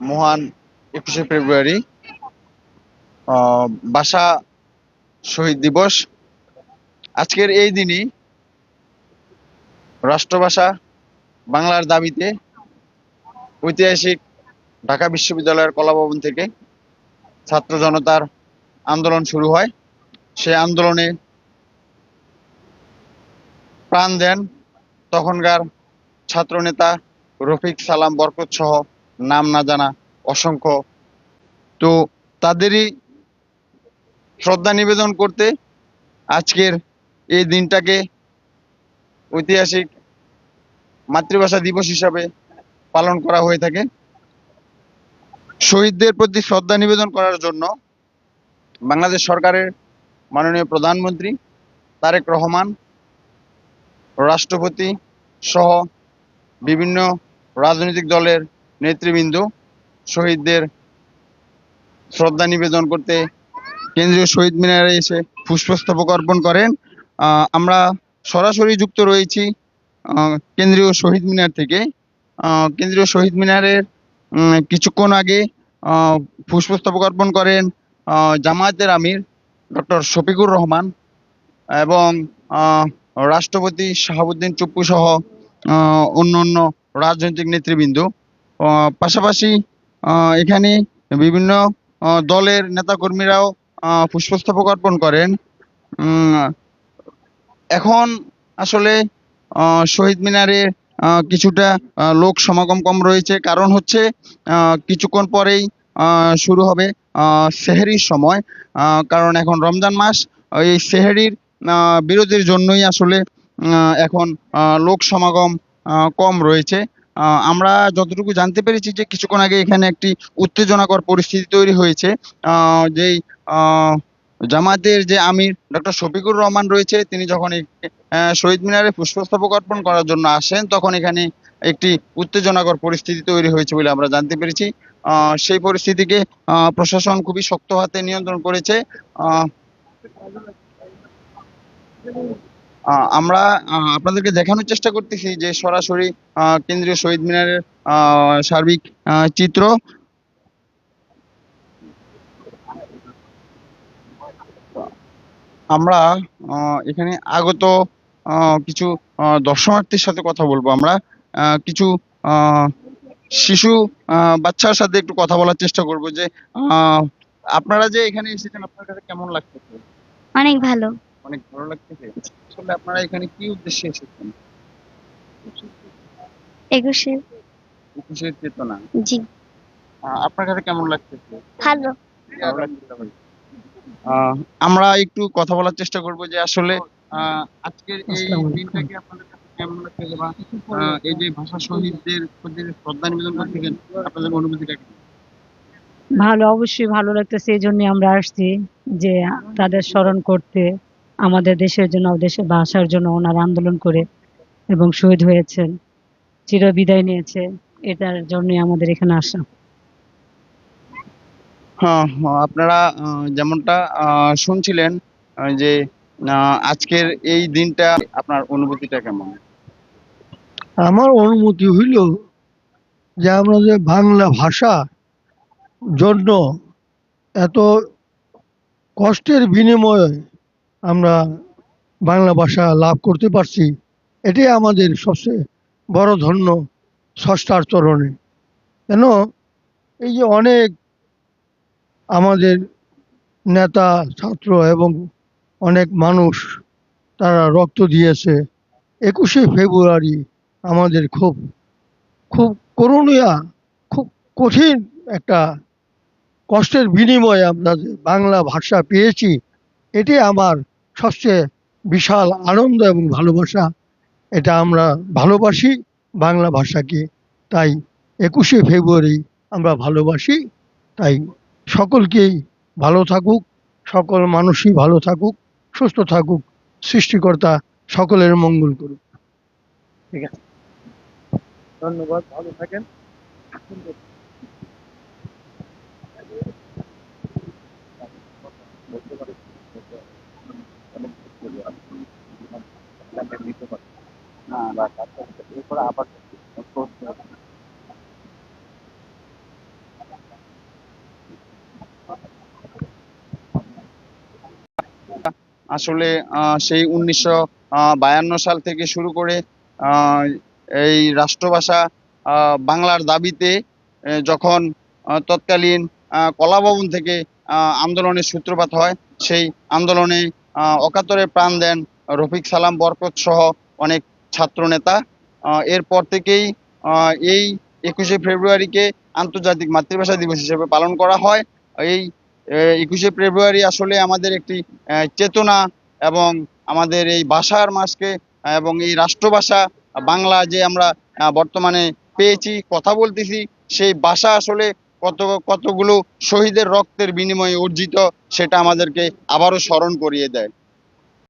মহান একুশে ফেব্রুয়ারি ভাষা শহীদ দিবস। আজকের এই দিনই রাষ্ট্রভাষা বাংলার দাবিতে ঐতিহাসিক ঢাকা বিশ্ববিদ্যালয়ের কলাভবন থেকে ছাত্র জনতার আন্দোলন শুরু হয়। সেই আন্দোলনে প্রাণ দেন তখনকার ছাত্রনেতা রফিক সালাম বরকত সহ নাম না জানা, অসংখ্য। তো তাদেরই শ্রদ্ধা নিবেদন করতে আজকের এই দিনটাকে ঐতিহাসিক মাতৃভাষা দিবস হিসাবে পালন করা হয়ে থাকে। শহীদদের প্রতি শ্রদ্ধা নিবেদন করার জন্য বাংলাদেশ সরকারের মাননীয় প্রধানমন্ত্রী তারেক রহমান, রাষ্ট্রপতি সহ বিভিন্ন রাজনৈতিক দলের নেতৃবৃন্দ শহীদদের শ্রদ্ধা নিবেদন করতে কেন্দ্রীয় শহীদ মিনারে এসে পুষ্পস্তবক অর্পণ করেন। আমরা সরাসরি যুক্ত রয়েছি কেন্দ্রীয় শহীদ মিনার থেকে। কেন্দ্রীয় শহীদ মিনারের কিছুক্ষণ আগে পুষ্পস্তবক অর্পণ করেন জামায়াতের আমির ডক্টর শফিকুর রহমান এবং রাষ্ট্রপতি শাহাবুদ্দিন চুপ্পু সহ অন্য অন্য রাজনৈতিক নেতৃবৃন্দ। পাশাপাশি এখানে বিভিন্ন দলের নেতাকর্মীরাও পুষ্পস্তবক অর্পণ করেন। এখন আসলে শহীদ মিনারে কিছুটা লোক সমাগম কম রয়েছে। কারণ হচ্ছে কিছুক্ষণ পরেই শুরু হবে সেহরির সময়। কারণ এখন রমজান মাস, এই সেহরির বিরতির জন্যই আসলে এখন লোক সমাগম কম রয়েছে। আমরা যতটুকু জানতে পেরেছি যে কিছুক্ষণ আগে এখানে একটি উত্তেজনাকর পরিস্থিতি তৈরি হয়েছে। যেই জামাতের যে আমির ডক্টর শফিকুর রহমান রয়েছে, তিনি যখন শহীদ মিনারে পুষ্পস্তবক অর্পণ করার জন্য আসেন, তখন এখানে একটি উত্তেজনাকর পরিস্থিতি তৈরি হয়েছে বলে আমরা জানতে পেরেছি। সেই পরিস্থিতিকে প্রশাসন খুবই শক্ত হাতে নিয়ন্ত্রণ করেছে। আমরা আপনাদেরকে দেখানোর চেষ্টা করতেছি যে সরাসরি কেন্দ্রীয় শহীদ মিনারের সার্বিক চিত্র। আমরা এখানে আগত কিছু দর্শনার্থীর সাথে কথা বলব আমরা। কিছু শিশু বাচ্চার সাথে একটু কথা বলার চেষ্টা করব যে আপনারা যে এখানে এসেছেন, আপনার কাছে কেমন লাগতেছে অনেক ভালো। অনেক ভালো লাগতেছে। আসলে আপনারা এখানে কি উদ্দেশ্যে এসেছেন? একুশে। একুশের চেতনা। জি। আপনার কাছে কেমন লাগতেছে? ভালো। ভালো লাগতেছে আমরা একটু কথা বলার চেষ্টা করব যে আসলে আজকের এই দিনটাকে আপনাদের কাছে কেমন লাগতেছে বা এই যে ভাষা শহীদদের প্রতি শ্রদ্ধা নিবেদন করতে আপনাদের অনুভূতিটা কি? ভালো অবশ্যই ভালো লাগতেছে। এই জন্য আমরা আসছি যে তাদের স্মরণ করতে। আমাদের দেশের জন্য দেশের ভাষার জন্য ওনারা আন্দোলন করে এবং শহীদ হয়েছেন চিরবিদায় নিয়েছে এটার জন্যই আমাদের এখানে আসা। হ্যাঁ হ্যাঁ, আপনারা যেমনটা আহ, শুনছিলেন যে আহ, আজকের এই দিনটা আপনার অনুভূতিটা কেমন? আমার অনুমতি হইল যে আমরা যে বাংলা ভাষা জন্য এত কষ্টের বিনিময়ে আমরা বাংলা ভাষা লাভ করতে পারছি, এটাই আমাদের সবচেয়ে বড় ধন্য ষষ্ঠার চরণে। কেন? এই যে অনেক আমাদের নেতা, ছাত্র এবং অনেক মানুষ তারা রক্ত দিয়েছে, একুশে ফেব্রুয়ারি আমাদের খুব খুব করুণীয়, খুব কঠিন একটা কষ্টের বিনিময়ে আমরা বাংলা ভাষা পেয়েছি এটি আমার সবচেয়ে বিশাল আনন্দ এবং ভালোবাসা, এটা আমরা ভালোবাসি বাংলা ভাষাকে। তাই একুশে ফেব্রুয়ারি আমরা ভালোবাসি। তাই সকলকেই ভালো থাকুক, সকল মানুষই ভালো থাকুক, সুস্থ থাকুক, সৃষ্টিকর্তা সকলের মঙ্গল করুক। ঠিক আছে। ধন্যবাদ, ভালো থাকেন। আবার আসলে সেই উনিশশো সাল থেকে শুরু করে এই রাষ্ট্রভাষা বাংলার দাবিতে যখন তৎকালীন কলাভবন থেকে আন্দোলনের সূত্রপাত হয় সেই আন্দোলনে অকাতরে প্রাণ দেন রফিক সালাম বরকত সহ অনেক ছাত্র নেতা আহ, এরপর থেকেই এই একুশে ফেব্রুয়ারিকে আন্তর্জাতিক মাতৃভাষা দিবস হিসেবে পালন করা হয়। এই একুশে ফেব্রুয়ারি আসলে আমাদের একটি চেতনা এবং আমাদের এই ভাষার মাসকে এবং এই রাষ্ট্রভাষা, বাংলা যে আমরা বর্তমানে পেয়েছি, কথা বলতেছি, সেই ভাষা আসলে কত, কতগুলো শহীদের রক্তের বিনিময়ে অর্জিত, সেটা আমাদেরকে আবারও স্মরণ করিয়ে দেয়।